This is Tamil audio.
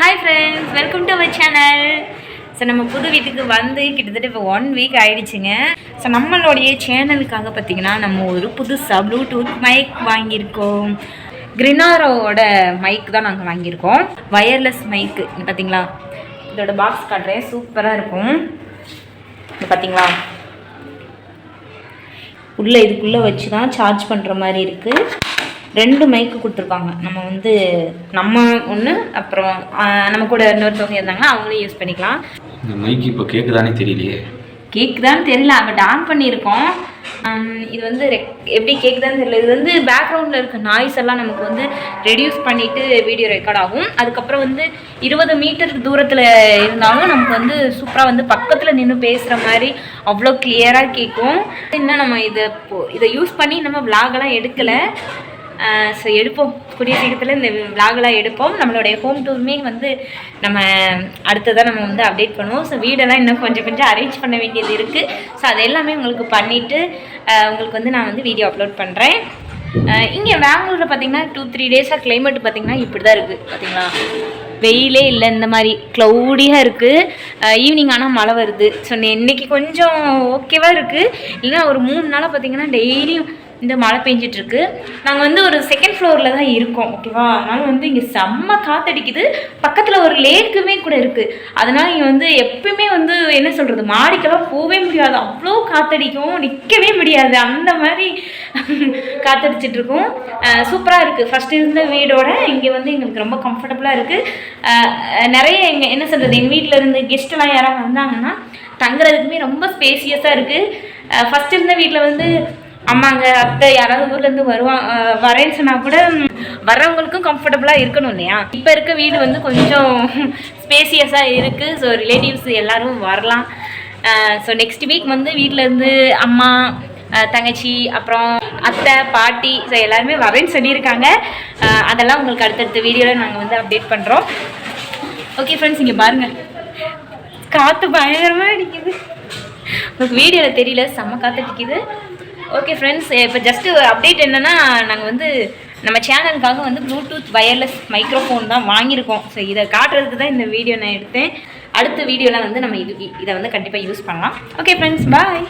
Hi friends welcome to our channel so நம்ம புது வீட்டுக்கு வந்து கிட்டத்தட்ட இப்போ ஒன் வீக் ஆயிடுச்சுங்க. ஸோ நம்மளுடைய சேனலுக்காக பார்த்தீங்கன்னா நம்ம ஒரு புதுசாக ப்ளூடூத் மைக் வாங்கியிருக்கோம். கிரினாரோட மைக் தான் நாங்கள் வாங்கியிருக்கோம். வயர்லெஸ் மைக்கு பார்த்தீங்களா? இதோட பாக்ஸ் காட்டுறேன். சூப்பராக இருக்கும். இது பார்த்தீங்களா? உள்ளே இதுக்குள்ளே வச்சு தான் சார்ஜ் பண்ணுற மாதிரி இருக்குது ரெண்டு மைக்கு கொடுத்துருக்காங்க. நம்ம வந்து நம்ம ஒன்று அப்புறம் நம்ம கூட இன்னொருத்தவங்க இருந்தாங்கன்னா அவங்களே யூஸ் பண்ணிக்கலாம். இந்த மைக்கு இப்போ கேட்குதானே தெரியலையே. கேக்குதான்னு தெரியல. பட் ஆன் பண்ணியிருக்கோம். இது வந்து ரெக்- எப்படி கேக்குதான்னு தெரியல. இது வந்து பேக்ரவுண்டில் இருக்க நாய்ஸ் எல்லாம் நமக்கு வந்து ரெடியூஸ் பண்ணிட்டு வீடியோ ரெக்கார்ட் ஆகும். அதுக்கப்புறம் வந்து இருபது மீட்டர் தூரத்தில் இருந்தாலும் நமக்கு வந்து சூப்பராக வந்து பக்கத்தில் நின்று பேசுகிற மாதிரி அவ்வளோ கிளியராக கேட்கும். இன்னும் நம்ம இதை இதை யூஸ் பண்ணி நம்ம விலாகெல்லாம் எடுக்கலை. ஸோ எடுப்போம். கூடிய சீக்கிரத்தில் இந்த விலாகெல்லாம் எடுப்போம். நம்மளுடைய ஹோம் டூருமே வந்து நம்ம அடுத்ததாக நம்ம வந்து அப்டேட் பண்ணுவோம். ஸோ வீடெல்லாம் இன்னும் கொஞ்சம் கொஞ்சம் அரேஞ்ச் பண்ண வேண்டியது இருக்குது ஸோ அது எல்லாமே உங்களுக்கு பண்ணிவிட்டு உங்களுக்கு வந்து நான் வந்து வீடியோ அப்லோட் பண்ணுறேன் இங்கே பெங்களூரில் பார்த்தீங்கன்னா டூ த்ரீ டேஸாக கிளைமேட் பார்த்தீங்கன்னா இப்படி தான் இருக்குது பார்த்தீங்களா வெயிலே இல்லை இந்த மாதிரி க்ளௌடியாக இருக்குது ஈவினிங் ஆனால் மழை வருது. ஸோ இன்னைக்கு கொஞ்சம் ஓகேவாக இருக்குது இல்லைன்னா ஒரு மூணு நாளாக பார்த்தீங்கன்னா டெய்லியும் இந்த மழை பெஞ்சிட்ருக்கு. நாங்கள் வந்து ஒரு செகண்ட் ஃப்ளோரில் தான் இருக்கோம் ஓகேவா அதனால் வந்து இங்கே செம்ம காத்தடிக்குது. பக்கத்தில் ஒரு லேக்குமே கூட இருக்குது அதனால் இங்கே வந்து எப்பயுமே வந்து என்ன சொல்கிறது மாடிக்கெல்லாம் போகவே முடியாது. அவ்வளோ காத்தடிக்கும் நிற்கவே முடியாது. அந்த மாதிரி காத்தடிச்சிட்ருக்கோம். சூப்பராக இருக்குது ஃபஸ்ட்டு இருந்த வீடோட இங்கே வந்து எங்களுக்கு ரொம்ப கம்ஃபர்டபுளாக இருக்குது நிறைய எங்கள் என்ன சொல்கிறது எங்கள் வீட்டில் இருந்து கெஸ்ட்டெல்லாம் யாராவது வந்தாங்கன்னா தங்குறதுக்குமே ரொம்ப ஸ்பேசியஸாக இருக்குது ஃபஸ்ட் இருந்த வீட்டில் வந்து அம்மாங்க அத்தை யாராவது ஊர்லேருந்து வருவாங்க வரேன்னு சொன்னால் கூட வர்றவங்களுக்கும் கம்ஃபர்டபுளாக இருக்கணும் இல்லையா? இப்போ இருக்க வீடு வந்து கொஞ்சம் ஸ்பேசியஸாக இருக்குது ஸோ ரிலேட்டிவ்ஸ் எல்லாரும் வரலாம். ஸோ நெக்ஸ்ட் வீக் வந்து வீட்டிலேருந்து அம்மா தங்கச்சி அப்புறம் அத்தை பாட்டி ஸோ எல்லாருமே வரேன்னு சொல்லியிருக்காங்க. அதெல்லாம் உங்களுக்கு அடுத்தடுத்த வீடியோவில் நாங்கள் வந்து அப்டேட் பண்ணுறோம் ஓகே ஃப்ரெண்ட்ஸ் இங்கே பாருங்கள் காற்று பயங்கரமாக அடிக்குது. உங்களுக்கு வீடியோவில் தெரியல செம்ம காற்று அடிக்குது. ஓகே ஃப்ரெண்ட்ஸ் இப்போ ஜஸ்ட்டு அப்டேட் என்னென்னா நாங்கள் வந்து நம்ம சேனலுக்காக வந்து ப்ளூடூத் வயர்லெஸ் மைக்ரோஃபோன் தான் வாங்கியிருக்கோம். ஸோ இதை காட்டுறதுக்கு தான் இந்த வீடியோ நான் எடுத்தேன். அடுத்த வீடியோவில் வந்து நம்ம இது இதை வந்து கண்டிப்பாக யூஸ் பண்ணலாம். Okay friends bye